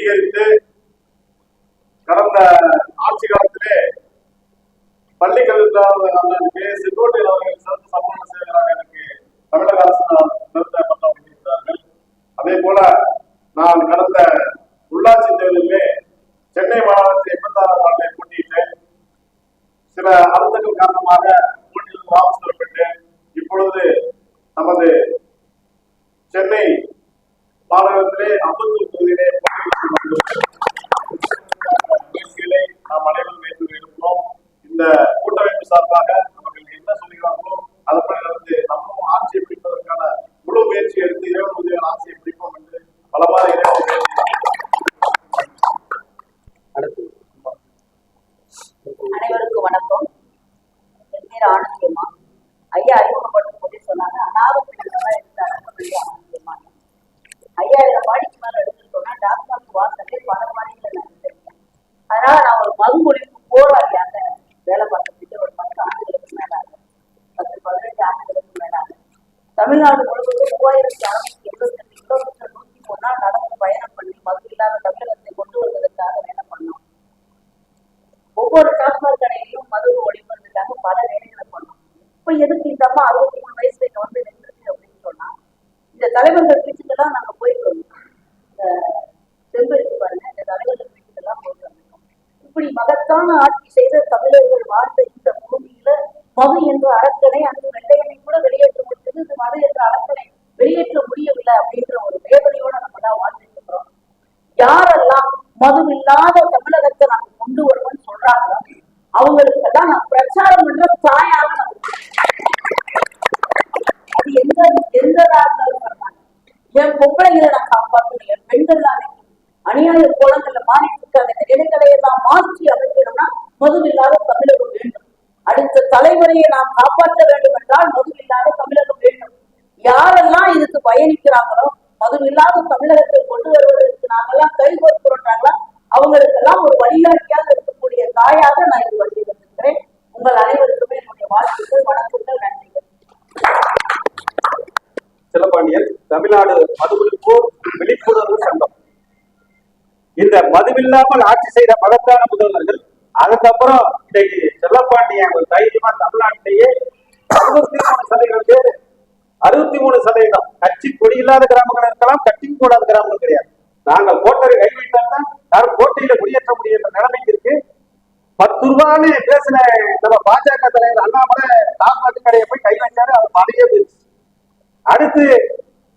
அங்கீகரித்து கடந்த ஆட்சி காலத்திலே பள்ளி கல்வித்துறை அண்ணனுக்கு செங்கோட்டையில் அவர்கள் சிறந்த சமூக சேவகராக எனக்கு தமிழக அரசினால் நிறுத்தப்பட்ட வழங்கியிருக்கிறார்கள் அதே போல நான் கடந்த உள்ளாட்சி தேர்தலிலே சென்னை மாநகரத்தில் எண்பத்தாறாம் வார்டில் போட்டியிட்டேன் சில அழுத்தங்கள் காரணமாக போட்டியில் வாபஸ் பெறப்பட்டேன் இப்பொழுது நமது சென்னை மாநகரத்திலே அம்பத்தூர் தொகுதியிலே போட்டியிட்டு முயற்சிகளை நாம் அனைவரும் மேற்கொண்டு இருக்கிறோம் இந்த கூட்டமைப்பு சார்பாக அவர்கள் என்ன சொல்கிறார்களோ அதன்படி நடந்து நம்மளும் ஆட்சியை பிடிப்பதற்கான முழு முயற்சி எடுத்து இறைவன் உதவியால் ஆட்சியை பிடிப்போம் என்று பலவாறு இறைவன் அனைவருக்கும் வணக்கம் என் பேர் ஆனந்தியம்மா ஐயா அறிமுகப்படுத்தும் போதே சொன்னாங்க அனாதை பிள்ளைகளை எடுத்து அடக்கக்கூடிய ஆனந்தியம்மா ஐயாயிரம் பாடிக்கு மேல எடுத்துட்டோம்னா டாக்டர் வாசலே பல பாடிகளை நான் எடுத்திருக்கேன் அதனால நான் ஒரு மறுமொழிக்கு போராடியாக வேலை பார்த்துட்டு ஒரு பத்து ஆண்டுகளுக்கு மேலாக பத்து பதினெட்டு ஆண்டுகளுக்கு மேலாக தமிழ்நாடு முழுவதும் மூவாயிரத்தி அறுநூத்தி எழுபத்தி ரெண்டு கிலோமீட்டர் நூத்தி மூணு நாள் நடந்து பயணம் பண்ணி மது இல்லாத தமிழகத்தை கொண்டு வருவதற்காக வேலை பண்ணோம் ஒவ்வொரு டாஸ்மாக் கடையிலும் மது ஒழிப்பதற்காக பல வேலைகளை பண்ணோம் இப்ப எதுக்கு இந்த அம்மா அறுபத்தி மூணு வயசுல இங்க வந்து நின்றுச்சு அப்படின்னு சொன்னா இந்த தலைவர்கள் வீட்டுக்கெல்லாம் நாங்க போயிட்டு வந்தோம். இந்த செம்பு இருக்கு பாருங்க இந்த தலைவர்கள் வீட்டுக்கெல்லாம் போயிட்டு வந்தோம். இப்படி மகத்தான ஆட்சி செய்த தமிழர்கள் வாழ்ந்த இந்த பூமியில மது என்ற அரக்கனை அந்த வெள்ளையனை கூட வெளியேற்ற முடிஞ்சது இந்த மது என்ற அரக்கனை வெளியேற்ற முடியவில்லை அப்படின்ற ஒரு வேதனையோட நம்ம எல்லாம் வாழ்ந்துட்டு இருக்கிறோம் யாரெல்லாம் மது இல்லாத தமிழகத்தை நாங்க கொண்டு வருவோம்னு சொல்றாங்களோ அவங்களுக்கெல்லாம் நான் பிரச்சாரம் பண்ற தாயாக நான் அது எந்த பெண்களா இருந்தாலும் பண்ணாங்க என் பொம்பளைங்களை நான் காப்பாற்றணும் என் பெண்கள் அநியாய கோலங்கள்ல மாறிட்டு இருக்காங்க இந்த நிலைகளை எல்லாம் மாற்றி அமைக்கணும்னா மது இல்லாத தமிழகம் வேண்டும். அடுத்த தலைமுறையை நாம் காப்பாற்ற வேண்டும் என்றால் மது இல்லாத தமிழகம் வேண்டும். யாரெல்லாம் இதுக்கு பயணிக்கிறாங்களோ மது இல்லாத தமிழகத்தை கொண்டு வருவதற்கு நாங்கெல்லாம் கை கோர்க்கிறோம்னாங்களா அவங்களுக்கெல்லாம் ஒரு வழிகாட்டியாக இருக்கக்கூடிய தாயாக நான் இது வழி வந்திருக்கிறேன். உங்கள் அனைவருக்குமே என்னுடைய வாழ்த்துக்கள் வணக்கங்கள் நன்றிகள். செல்லப்பாண்டியன் தமிழ்நாடு மதுவிழிப்பு விழிப்புணர்வு சங்கம். இந்த மதுவில்லாமல் ஆட்சி செய்த மகத்தான முதல்வர்கள் அதுக்கப்புறம் இன்னைக்கு செல்லப்பாண்டியன் ஒரு தைரியமா தமிழ்நாட்டிலேயே அறுபத்தி மூணு சதவீதம் பேர் அறுபத்தி மூணு சதவீதம் கட்சி கொடி இல்லாத கிராமங்கள் இருக்கலாம் கட்சி கூடாத கிராமங்கள் கிடையாது. நாங்கள் கோட்டரை கைவிட்டோம்னா யாரும் கோட்டையில குடியேற்ற முடியாத நிலைமைக்கு இருக்கு. பத்து ரூபான்னு பேசின நம்ம பாஜக தலைவர் அண்ணாமலை டாஸ்மாக் கடையை போய் கை வச்சாரு அது மழையே போயிடுச்சு. அடுத்து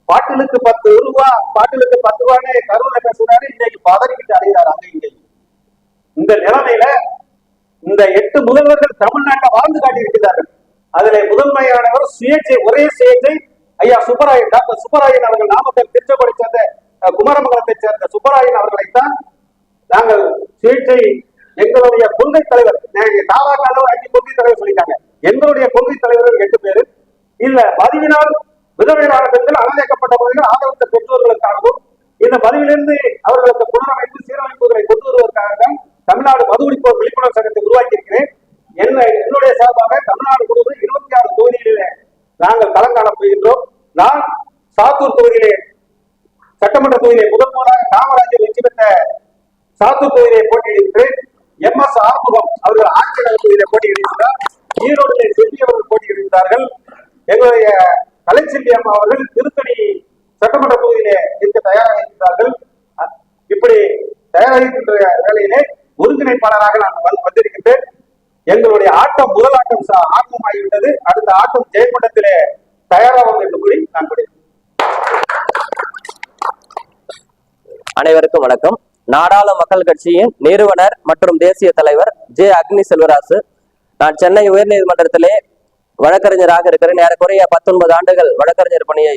பாட்டிலுக்கு பத்து ரூபா பாட்டிலுக்கு பத்து ரூபான்னு கருவில பேசுறாரு இன்னைக்கு பதறிக்கிட்டு அடைகிறார் அங்க இங்கே இந்த நிலைமையில இந்த எட்டு முதல்வர்கள் தமிழ்நாட்டை வாழ்ந்து காட்டியிருக்கிறார்கள். அதுல முதன்மையானவர் சுயேட்சை ஒரே சுயேட்சை ஐயா சுப்பராயன் டாக்டர் சுப்பராயன் அவர்கள் நாமக்கல் திருச்செங்கோடை சேர்ந்த குமரமங்கலத்தை சேர்ந்த சுப்பராயன் அவர்களைத்தான் நாங்கள் சுயேட்சை எங்களுடைய கொள்கை தலைவர் தாவாக்கால ஒரு அஞ்சு கொள்கை தலைவர் சொல்லிட்டாங்க. எங்களுடைய கொள்கை தலைவர்கள் எட்டு பேரு. இல்ல பதிவினால் விதவைகளான பெண்கள் அனுமதிக்கப்பட்டவர்கள் ஆதரவற்ற பெற்றோர்களுக்காகவும் இந்த பதிவிலிருந்து அவர்களுக்கு புனரமைப்பு சீரமைப்புகளை கொண்டு வருவதற்காக தான் தமிழ்நாடு மது ஒழிப்போர் விழிப்புணர்வு சங்கத்தை உருவாக்கி இருக்கிறேன் என்ன என்னுடைய சார்பாக தமிழ்நாடு முழுவதும் இருபத்தி ஆறு தொகுதிகளிலே நாங்கள் களங்காண போகின்றோம். நான் சாத்தூர் தொகுதியிலே சட்டமன்ற தொகுதியிலே முதல் முதலாக காமராஜர் வெற்றி பெற்ற சாத்தூர் தொகுதியிலே போட்டியிடுகிறேன். எம் எஸ் ஆறுமுகம் அவர்கள் ஆட்சியாளர் தொகுதியிலே போட்டியிடுகிறார் ஈரோட்டிலே செல்வி அவர்கள் போட்டியிடுகிறார்கள். எங்களுடைய கலைச்செல்வி அம்மா அவர்கள் திருத்தணி சட்டமன்ற தொகுதியிலே இருக்க தயாராக இருக்கிறார்கள் இப்படி தயாராகின்ற வேலையிலே ஒருங்கிணைப்பாளராக நான் வந்து- வந்திருக்கின்றேன். எங்களுடைய ஆட்டம் முதல் ஆட்டம் ஆர்வமாகிவிட்டது அடுத்த ஆட்டம் ஜெயமண்டத்திலே தயாராகும் என்று கூறி நான் கூறினேன் அனைவருக்கும் வணக்கம். நாடாள மக்கள் கட்சியின் நிறுவனர் மற்றும் தேசிய தலைவர் ஜே அக்னி செல்வராசு நான் சென்னை உயர்நீதிமன்றத்திலே வழக்கறிஞராக இருக்கிறேன். ஏறக்குறைய பத்தொன்பது ஆண்டுகள் வழக்கறிஞர் பணியை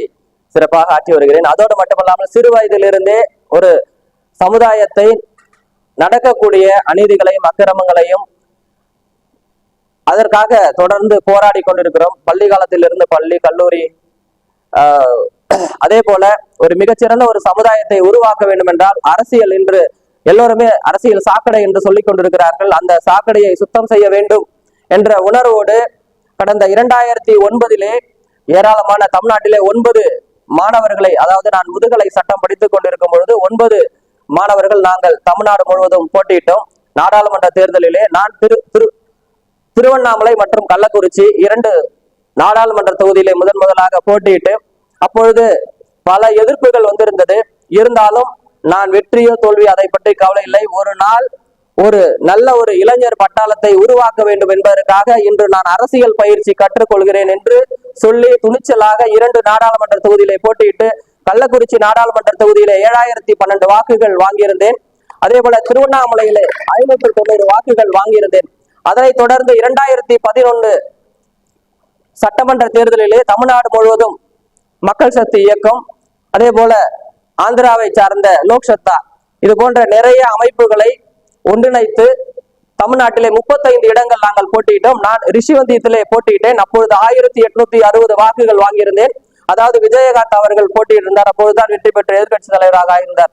சிறப்பாக ஆற்றி வருகிறேன். அதோடு மட்டுமல்லாமல் சிறு வயதிலிருந்தே ஒரு சமுதாயத்தை நடக்கக்கூடிய அநீதிகளையும் அக்கிரமங்களையும் அதற்காக தொடர்ந்து போராடி கொண்டிருக்கிறோம். பள்ளி காலத்திலிருந்து பள்ளி கல்லூரி ஆஹ், அதே போல ஒரு மிகச்சிறந்த ஒரு சமுதாயத்தை உருவாக்க வேண்டும் என்றால் அரசியல் இன்று எல்லோருமே அரசியல் சாக்கடை என்று சொல்லிக் கொண்டிருக்கிறார்கள். அந்த சாக்கடையை சுத்தம் செய்ய வேண்டும் என்ற உணர்வோடு கடந்த இரண்டாயிரத்தி ஒன்பதிலே ஏராளமான தமிழ்நாட்டிலே ஒன்பது மாணவர்களை அதாவது நான் முதுகலை சட்டம் படித்துக் கொண்டிருக்கும் பொழுது ஒன்பது மாணவர்கள் நாங்கள் தமிழ்நாடு முழுவதும் போட்டியிட்டோம். நாடாளுமன்ற தேர்தலிலே நான் திரு திரு திருவண்ணாமலை மற்றும் கள்ளக்குறிச்சி இரண்டு நாடாளுமன்ற தொகுதியிலே முதன் முதலாக போட்டியிட்டு அப்பொழுது பல எதிர்ப்புகள் வந்திருந்தது. இருந்தாலும் நான் வெற்றியோ தோல்வியோ அதை பற்றி கவலை இல்லை. ஒரு நாள் ஒரு நல்ல ஒரு இளைஞர் பட்டாளத்தை உருவாக்க வேண்டும் என்பதற்காக இன்று நான் அரசியல் பயிற்சி கற்றுக்கொள்கிறேன் என்று சொல்லி துணிச்சலாக இரண்டு நாடாளுமன்ற தொகுதியிலே போட்டியிட்டு கள்ளக்குறிச்சி நாடாளுமன்ற தொகுதியிலே ஏழாயிரத்தி பன்னெண்டு வாக்குகள் வாங்கியிருந்தேன். அதே போல திருவண்ணாமலையில ஐநூற்று தொண்ணூறு வாக்குகள் வாங்கியிருந்தேன். அதனைத் தொடர்ந்து இரண்டாயிரத்தி பதினொன்று சட்டமன்ற தேர்தலிலே தமிழ்நாடு முழுவதும் மக்கள் சக்தி இயக்கம் அதே போல ஆந்திராவை சார்ந்த லோக் சத்தா இது போன்ற நிறைய அமைப்புகளை ஒன்றிணைத்து தமிழ்நாட்டிலே முப்பத்தைந்து இடங்கள் நாங்கள் போட்டியிட்டோம். நான் ரிஷிவந்தியத்திலே போட்டியிட்டேன். அப்பொழுது ஆயிரத்தி எட்நூத்தி அறுபது வாக்குகள் வாங்கியிருந்தேன். அதாவது விஜயகாந்த் அவர்கள் போட்டியிட்டிருந்தார். அப்பொழுதுதான் வெற்றி பெற்ற எதிர்கட்சி தலைவராக இருந்தார்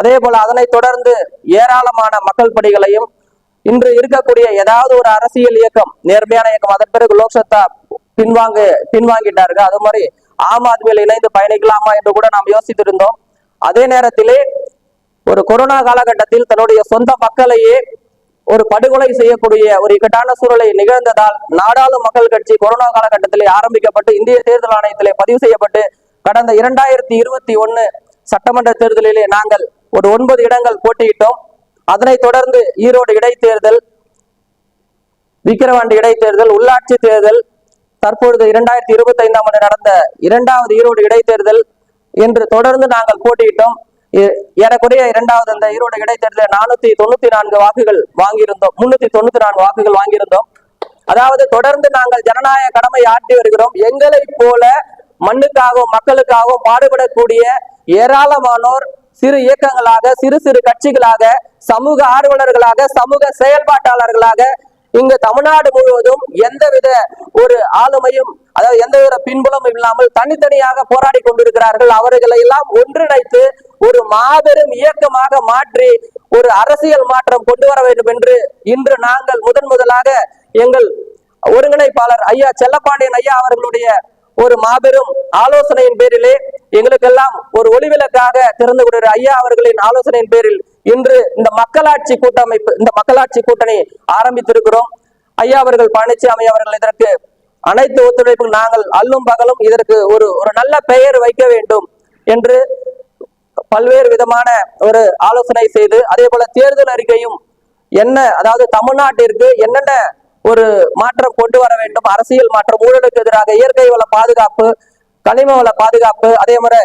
அதே போல அதனைத் தொடர்ந்து ஏராளமான மக்கள் பணிகளையும் இன்று இருக்கக்கூடிய ஏதாவது ஒரு அரசியல் இயக்கம் நேர்மையான இயக்கம் அதன் பிறகு லோக்சத்தா பின்வாங்க பின்வாங்கிட்டார்கள். அது மாதிரி ஆம் ஆத்மியில் இணைந்து பயணிக்கலாமா என்று கூட நாம் யோசித்திருந்தோம். அதே நேரத்திலே ஒரு கொரோனா காலகட்டத்தில் தன்னுடைய சொந்த மக்களையே ஒரு படுகொலை செய்யக்கூடிய ஒரு இக்கட்டான சூழலை நிகழ்ந்ததால் நாடாளும் மக்கள் கட்சி கொரோனா காலகட்டத்திலே ஆரம்பிக்கப்பட்டு இந்திய தேர்தல் ஆணையத்திலே பதிவு செய்யப்பட்டு கடந்த இரண்டாயிரத்தி இருபத்தி ஒன்னு சட்டமன்ற தேர்தலிலே நாங்கள் ஒரு ஒன்பது இடங்கள் போட்டியிட்டோம். அதனைத் தொடர்ந்து ஈரோடு இடைத்தேர்தல் விக்கிரவாண்டி இடைத்தேர்தல் உள்ளாட்சி தேர்தல் தற்பொழுது இரண்டாயிரத்தி இருபத்தி ஐந்தாம் ஆண்டு நடந்த இரண்டாவது ஈரோடு இடைத்தேர்தல் என்று தொடர்ந்து நாங்கள் போட்டியிட்டோம். ஏறக்குறைய இரண்டாவது அந்த ஈரோடு இடைத்தேர்தலில் நானூத்தி தொண்ணூத்தி நான்கு வாக்குகள் வாங்கியிருந்தோம். முன்னூத்தி தொண்ணூத்தி நான்கு வாக்குகள் வாங்கியிருந்தோம். அதாவது தொடர்ந்து நாங்கள் ஜனநாயக கடமை ஆற்றி வருகிறோம். எங்களை போல மண்ணுக்காகவும் மக்களுக்காகவும் பாடுபடக்கூடிய ஏராளமானோர் சிறு இயக்கங்களாக சிறு சிறு கட்சிகளாக சமூக ஆர்வலர்களாக சமூக செயல்பாட்டாளர்களாக இங்கு தமிழ்நாடு முழுவதும் எந்தவித ஒரு ஆளுமையும் அதாவது எந்தவித பின்புலமும் இல்லாமல் தனித்தனியாக போராடி கொண்டிருக்கிறார்கள். அவர்களை எல்லாம் ஒன்றிணைத்து ஒரு மாபெரும் இயக்கமாக மாற்றி ஒரு அரசியல் மாற்றம் கொண்டு வர வேண்டும் என்று இன்று நாங்கள் முதன் முதலாக எங்கள் ஒருங்கிணைப்பாளர் ஐயா செல்லப்பாண்டியன் ஐயா அவர்களுடைய ஒரு மாபெரும் ஆலோசனையின் பேரிலே எங்களுக்கெல்லாம் ஒரு ஒளிவிலக்காக திறந்து கொடுக்கிற ஐயா அவர்களின் ஆலோசனையின் பேரில் இன்று இந்த மக்களாட்சி கூட்டமைப்பு இந்த மக்களாட்சி கூட்டணி ஆரம்பித்திருக்கிறோம். ஐயா அவர்கள் பழனிசாமி அவர்கள் இதற்கு அனைத்து ஒத்துழைப்பும் நாங்கள் அல்லும் பகலும் இதற்கு ஒரு ஒரு நல்ல பெயர் வைக்க வேண்டும் என்று பல்வேறு விதமான ஒரு ஆலோசனை செய்து அதே போல தேர்தல் அறிக்கையும் என்ன அதாவது தமிழ்நாட்டிற்கு என்னென்ன ஒரு மாற்றம் கொண்டு வர வேண்டும் அரசியல் மாற்றம் ஊழலுக்கு எதிராக இயற்கை வள பாதுகாப்பு கனிம வள பாதுகாப்பு அதே மாதிரி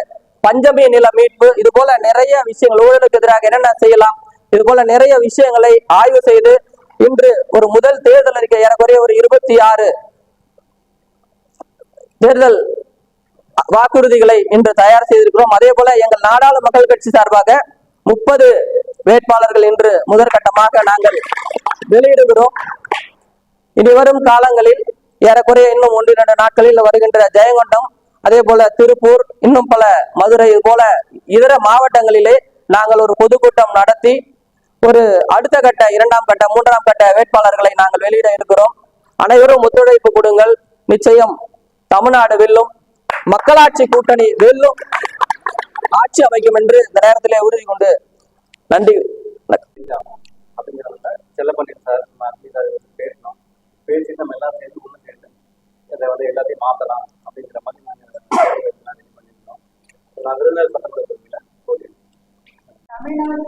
பஞ்சமி நில மீட்பு. இது போல நிறைய விஷயங்கள் ஊழலுக்கு எதிராக என்னென்ன செய்யலாம்? இது போல நிறைய விஷயங்களை ஆய்வு செய்து இன்று ஒரு முதல் தேர்தல் அறிக்கை ஏறக்குறைய ஒரு இருபத்தி ஆறு தேர்தல் வாக்குறுதிகளை இன்று தயார் செய்திருக்கிறோம். அதே போல எங்கள் நாடாளு மக்கள் கட்சி சார்பாக முப்பது வேட்பாளர்கள் இன்று முதற்கட்டமாக நாங்கள் வெளியிடுகிறோம். இனி வரும் காலங்களில் ஏறக்குறைய இன்னும் ஒன்று இரண்டு நாட்களில் வருகின்ற ஜெயங்கொண்டம் அதே போல திருப்பூர் இன்னும் பல மதுரை இது போல இதர மாவட்டங்களிலே நாங்கள் ஒரு பொதுக்கூட்டம் நடத்தி ஒரு அடுத்த கட்ட இரண்டாம் கட்ட மூன்றாம் கட்ட வேட்பாளர்களை நாங்கள் வெளியிட இருக்கிறோம். அனைவரும் ஒத்துழைப்பு கொடுங்கள். நிச்சயம் தமிழ்நாடு வெல்லும் மக்களாட்சி கூட்டணி வெல்லும் ஆட்சி அமைக்கும் என்று இந்த நேரத்திலே உறுதி கொண்டு நன்றி. அப்படிங்கிறத செல்லப்பண்ணியன் சார் சார் பேசணும். பேசி நம்ம எல்லாம் சேர்ந்து ஒன்று சேர்ந்து இதை வந்து எல்லாத்தையும் மாற்றலாம் அப்படிங்கிற மாதிரி நான் விருந்தினர் சட்டமன்ற தொகுதியில் தமிழ்நாடு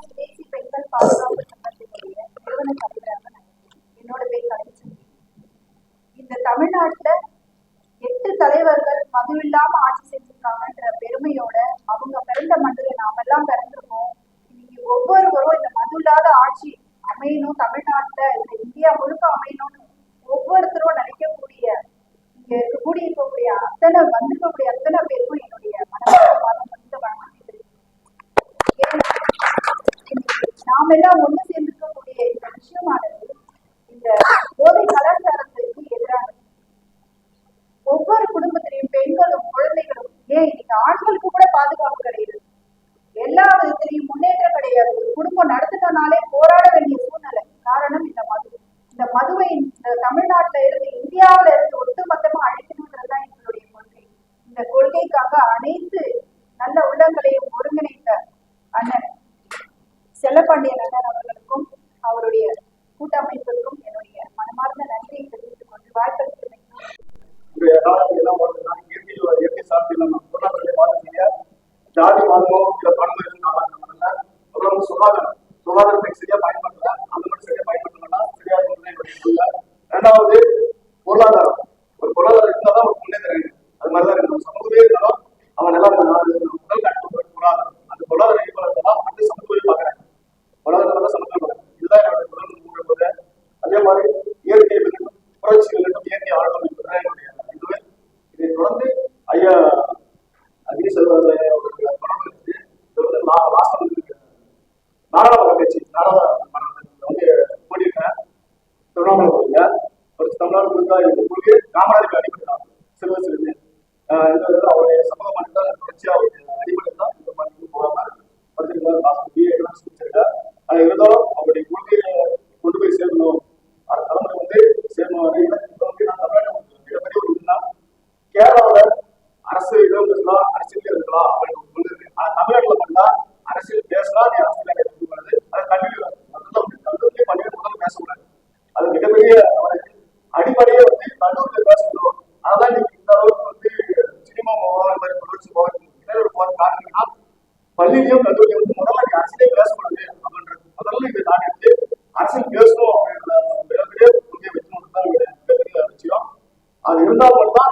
ஜாதி மதமும் சில பண்புகள் அப்புறம் சுகாதாரம். சுகாதாரத்தை சரியா பயன்படுத்தல அந்த மட்டும் சரியா பயன்படுத்தலாம் சரியா புகார் கொடுத்தா இந்த கொள்கையை காமராஜருக்கு அடிபட்டான் சிறுவர் சிறுமே அவருடைய சம்பந்தமான தொடர்ச்சியாக ஒரு கல்லூரி வந்து முதல்ல நீ அரசியலே பேசக்கூடாது அப்படின்றது முதல்ல இதை நான் எடுத்து அரசியல் பேசணும் அப்படின்ற மிகப்பெரிய கொள்கையை வைக்கணும்னு தான் பெரிய விஷயம் அது இருந்தால் மட்டும்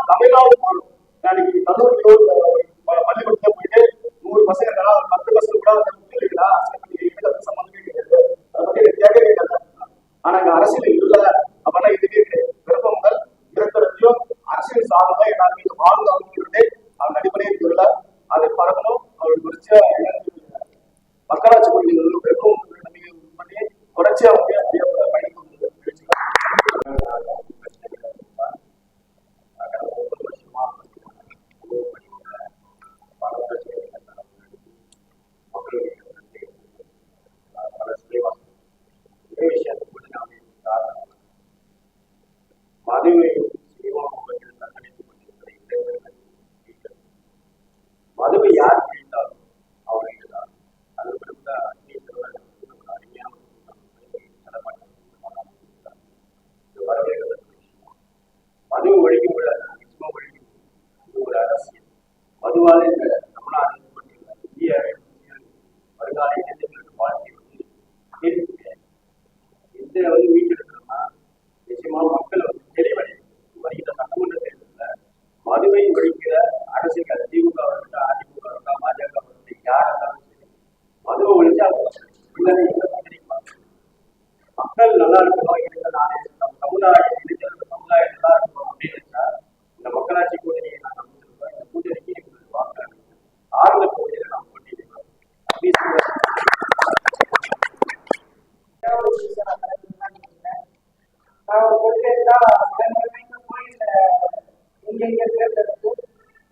ಹಿರಿಯರಿರಬೇಕು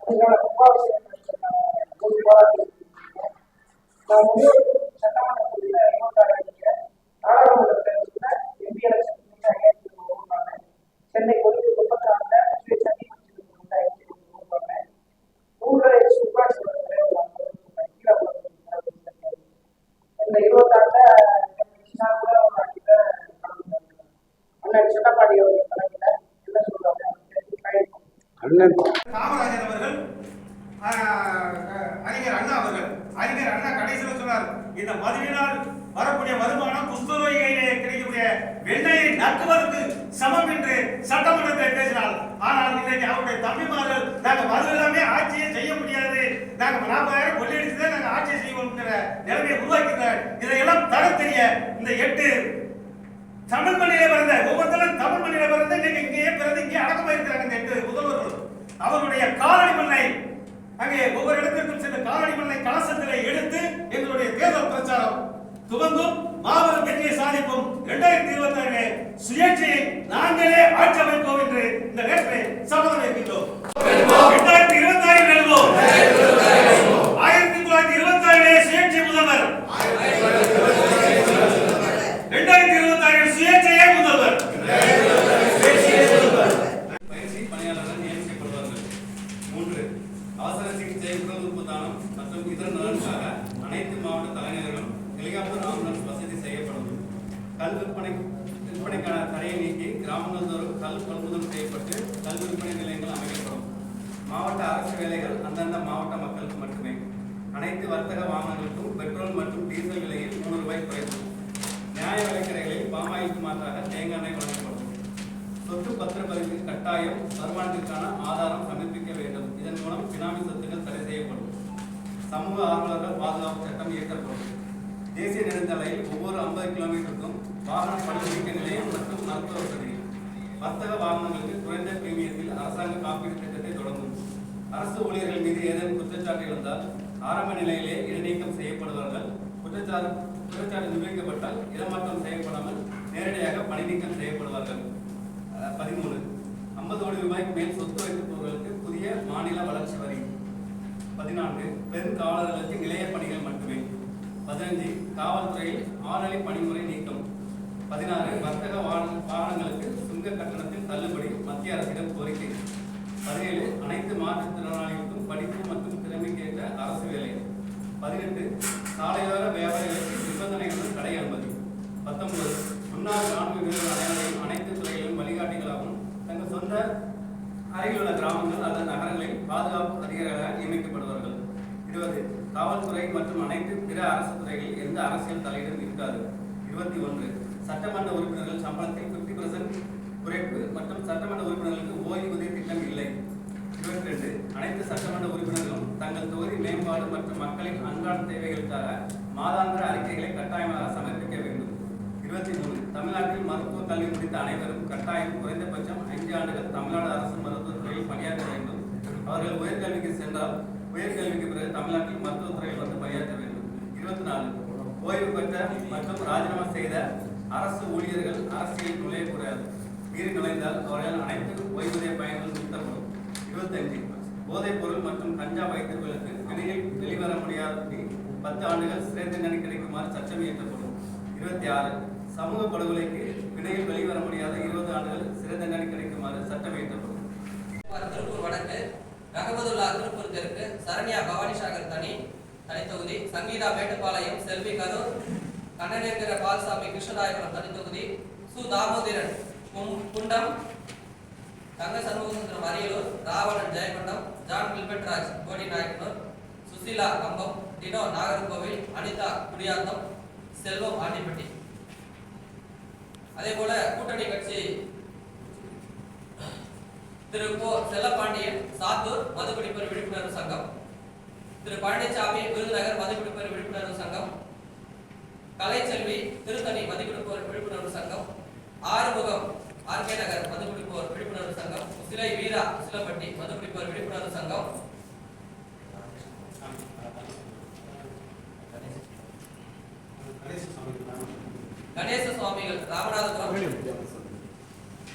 ಅದರ ತುಂಬಾ ವಿಷಯ ನಾವು ಶತಮಾನದಿಂದ ಐವತ್ತಾರಕ್ಕೆ நாடாளுமன்ற தேர்தலில் எம்பி எலெக்ஷன் ஐயாயிரத்தி ஒன்று சென்னை கொள்கை முப்பத்தி ஆறுல சட்டமன்றத்தில் ரெண்டாயிரத்தி ஒன்று பண்ணேன் நூறு சுபாஷ் தலைவர் இந்த இருபத்தாறுல அண்ணன் காமராஜர் அவர்கள் அறிஞர் அண்ணா அவர்கள் அறிஞர் அண்ணா கடைசியில் சொன்னார் இந்த மதுவினால் வரக்கூடிய வருமானம் புஸ்தகையிலே கிடைக்கக்கூடிய வெண்ணையை நக்குவதற்கு சமம் என்று சட்டமன்றத்தில் பேசினார். ஆனால் இன்னைக்கு அவருடைய தம்பிமார்கள் நாங்கள் மது எல்லாமே ஆட்சியை செய்ய முடியாது. நாங்கள் நாற்பதாயிரம் கொள்ளையடிச்சுதான் நாங்கள் ஆட்சியை செய்வோம்ங்கிற நிலைமையை உருவாக்கினார் இதையெல்லாம் தர தெரிய இந்த எட்டு தமிழ் மண்ணிலே பிறந்த ஒவ்வொருத்தரும் தமிழ் மண்ணிலே பிறந்த இன்னைக்கு இங்கேயே பிறந்து இங்கே அடக்கமாக இருக்கிறாங்க இந்த எட்டு முதல்வர்கள் அவருடைய காலடி மண்ணை அங்கே ஒவ்வொரு இடத்திற்கும் சென்று காலடி மண்ணை கலசத்திலே எடுத்து எங்களுடைய தேர்தல் பிரச்சாரம் துவங்கும். மாபெரும் வெற்றியை சாதிப்போம். இரண்டாயிரத்தி இருபத்தி ஆறு சுயேட்சையை நாங்களே ஆட்சி அமைப்போம் என்று இந்த நேற்றை சபதம் இருக்கின்றோம் இரண்டாயிரத்தி இருபத்தி டீசல் விலையில் மூணு ரூபாய் குறைப்பு நியாய விலைக்கடைகளில் பாமாய்க்கு மாற்றாக தேங்காய் எண்ணெய் வழங்கப்படும் சொத்து பத்திரப்பதிவு கட்டாயம் வருமானத்திற்கான ஆதாரம் சமர்ப்பிக்க வேண்டும். இதன் மூலம் பினாமி சொத்துக்கள் தடை செய்யப்படும். சமூக ஆர்வலர்கள் பாதுகாப்பு சட்டம் இயற்றப்படும். தேசிய நெடுஞ்சாலையில் ஒவ்வொரு ஐம்பது கிலோமீட்டருக்கும் வாகன பழுதுநீக்க நிலையம் மற்றும் மருத்துவ வசதி. வர்த்தக வாகனங்களுக்கு குறைந்த பிரீமியத்தில் அரசாங்க காப்பீடு திட்டத்தை தொடங்கும். அரசு ஊழியர்கள் மீது ஏதேனும் குற்றச்சாட்டு இருந்தால் ஆரம்ப நிலையிலே இடைநீக்கம் செய்யப்படுவார்கள் குற்றச்சாட்டு குற்றச்சாட்டு நிரூபிக்கப்பட்டால் இடமாற்றம் செய்யப்படாமல் நேரடியாக பணி நீக்கம் செய்யப்படுவார்கள் பதிமூணு. ஐம்பது கோடி ரூபாய்க்கு மேல் சொத்து வைத்திருப்பவர்களுக்கு புதிய மாநில வளர்ச்சி வரி. பதினான்கு. பெண் காவலர்களுக்கு நிலைய பணிகள் மட்டுமே. பதினஞ்சு. காவல்துறையில் ஆறலை பணிமுறை நீக்கம். பதினாறு. வர்த்தக வாகன வாகனங்களுக்கு சுங்க கட்டணத்தில் தள்ளுபடி மத்திய அரசிடம் கோரிக்கை. பதினேழு. அனைத்து மாற்றுத்திறனாளிகளுக்கும் படிப்பு மற்றும் திறமைக்கேற்ற அரசு வேலை. பதினெட்டு. சாலையோர வியாபாரிகளுக்கு நிபந்தனைகளுடன் கடை அனுமதி பத்தொன்பது முன்னாள் நான்கு வீரர்கள் அனைவரையும் அனைத்து துறைகளிலும் வழிகாட்டிகளாகவும் தங்கள் சொந்த அருகில் உள்ள கிராமங்கள் அல்லது நகரங்களில் பாதுகாப்பு அதிகாரிகளாக நியமிக்கப்படுவார்கள். இருபது காவல்துறை மற்றும் அனைத்து பிற அரசு துறைகளில் எந்த அரசியல் தலையீடும் இருக்காது. இருபத்தி ஒன்று சட்டமன்ற உறுப்பினர்கள் சம்பளத்தில் பிப்டி பர்சன்ட் குறைப்பு மற்றும் சட்டமன்ற உறுப்பினர்களுக்கு ஓய்வூதிய திட்டம் இல்லை இருபத்தி ரெண்டு அனைத்து சட்டமன்ற உறுப்பினர்களும் தங்கள் தொகுதி மேம்பாடு மற்றும் மக்களின் அன்றாட தேவைகளுக்காக மாதாந்திர அறிக்கைகளை கட்டாயமாக சமர்ப்பிக்க வேண்டும். இருபத்தி மூணு தமிழ்நாட்டில் மருத்துவ கல்வி முடித்த அனைவரும் கட்டாயம் குறைந்தபட்சம் ஐந்து ஆண்டுகள் தமிழ்நாடு அரசு மருத்துவத்துறையில் பணியாற்ற வேண்டும். அவர்கள் உயர்கல்விக்கு சென்றால் உயர்கல்விக்கு பிறகு தமிழ்நாட்டில் மருத்துவத்துறையில் வந்து பணியாற்ற வேண்டும். இருபத்தி நாலு ஓய்வு பெற்ற மற்றும் ராஜினாமா செய்த அரசு ஊழியர்கள் அரசியல் நுழையக்கூடாது மீறி நுழைந்தால் அவர்கள் அனைத்து ஓய்வூதிய பயன்கள் நிறுத்தப்படும். இருபத்தஞ்சு போதைப் பொருள் மற்றும் கஞ்சா வைத்தியர்களுக்கு வெளியில் வெளிவர முடியாதபடி பத்து ஆண்டுகள் சிறை தண்டனை கிடைக்குமாறு சட்டம் இயற்றப்படும். இருபத்தி ஆறு சமூக படுகொலைக்கு பிணையில் வெளிவர முடியாத இருபது ஆண்டுகள் சிறை தண்டனை கிடைக்குமாறு சட்டம் இயற்றப்படும். திருப்பூர் வடக்கு ரகமதுல்லா திருப்பூர் தெற்கு சரண்யா பவானி சாகர் தனி தனித்தொகுதி சங்கீதா மேட்டுப்பாளையம் செல்வி கரூர் கண்ணநேந்திர பால்சாமி கிருஷ்ணராயபுரம் தனித்தொகுதி சு. தாமோதரன் குண்டம் தங்க சண்முகசுந்தரம் அரியலூர் ராவணன் ஜெயகொண்டம் ஜான் கில்பெட் ராஜ் கோடி நாயக்கனூர் சுசீலா கம்பம் டினோ நாகர்கோவில் அனிதா குடியாத்தம் செல்வம் ஆண்டிப்பட்டி. அதே போல கூட்டணி கட்சி திரு கோ செல்லப்பாண்டியன் சாத்தூர் மதுபிடிப்பர் விழிப்புணர்வு சங்கம். திரு பழனிசாமி விருதுநகர் மதுபிடிப்பர் விழிப்புணர்வு சங்கம். கலைச்செல்வி திருத்தணி மதுபிடிப்போர் விழிப்புணர்வு சங்கம். ஆறுமுகம் ஆர்கே நகர் மதுபிடிப்போர் விழிப்புணர்வு சங்கம். சிலை வீரா சிலப்பட்டி மதுபிடிப்போர் விழிப்புணர்வு சங்கம். பகுதிகள் ராமநாதபுரம்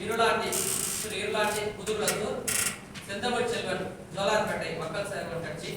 இருளாண்டி திரு இருளாண்டி புதுவிளக்கு செந்தமிழ் செல்வன் ஜோலார்பேட்டை மக்கள் சேவன் கட்சி.